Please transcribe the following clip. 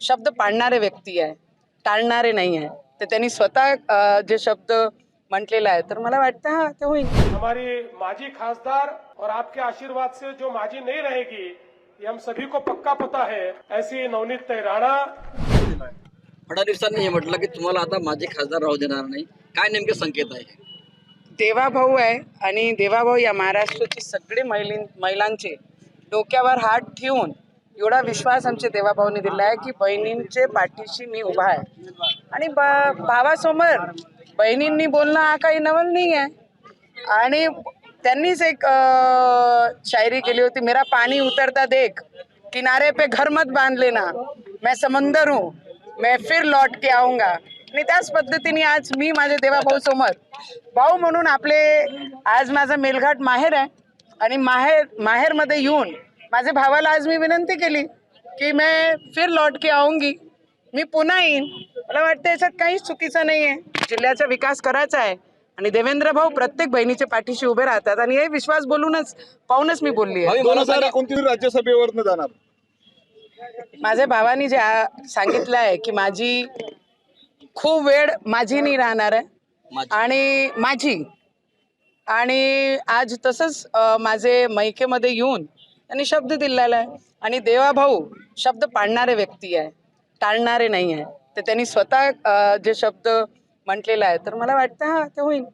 शब्द पाळणारे व्यक्ती आहे टाळणारे नाही आहे. तर त्यांनी स्वतः जे शब्द म्हटलेला आहे तर मला वाटतं हा ते होईल. हमारी माजी खासदार और आपके आशीर्वाद से जो माजी नहीं रहेगी ये हम सभी को पक्का पता है ऐसी नवनीत राणा फडणवीसांनी हे म्हटलं की तुम्हाला आता माझे खासदार राहू देणार नाही. काय नेमके संकेत आहे? देवाभाऊ आहे आणि देवाभाऊ या महाराष्ट्राची सगळे महिलीं महिलांचे डोक्यावर हात ठेवून एवढा विश्वास आमच्या देवाभाऊने दिला आहे की बहिणींचे पाठीशी मी उभा आहे. आणि बा भावासमोर बहिणींनी बोलणं हा काही नवल नाही आहे. आणि त्यांनीच एक शायरी केली होती मेरा पाणी उतरता देख किनारे पे घर मत बांध लेना मैं समंदर हूँ मैं फिर लौट के आऊंगा. आणि त्याच पद्धतीने आज मी माझ्या देवाभाऊ समोर भाऊ म्हणून आपले आज माझा मेलघाट माहेर आहे. आणि माहेर माहेरमध्ये येऊन माझ्या भावाला आज मी विनंती केली की मैं फिर लौट के आऊंगी. मी पुन्हा येईन. मला वाटतं याच्यात काहीच चुकीचं नाही आहे जिल्ह्याचा विकास करायचा आहे आणि देवेंद्र भाऊ प्रत्येक बहिणीच्या पाठीशी उभे राहतात आणि हे विश्वास बोलूनच पाहूनच मी बोलली आहे. राज्यसभेवर जाणार? माझ्या भावानी जे आ- सांगितलं आहे की माझी खूप वेळ माझी नाही राहणार आहे. माझी. आणि माझी. आणि आज तसंच माझे मैकेमध्ये येऊन त्यांनी शब्द दिलेला आहे. आणि देवाभाऊ शब्द पाळणारे व्यक्ती आहे. टाळणारे नाही आहे. तर त्यांनी स्वतः जे शब्द म्हटलेला आहे तर मला वाटतं हा ते होईल.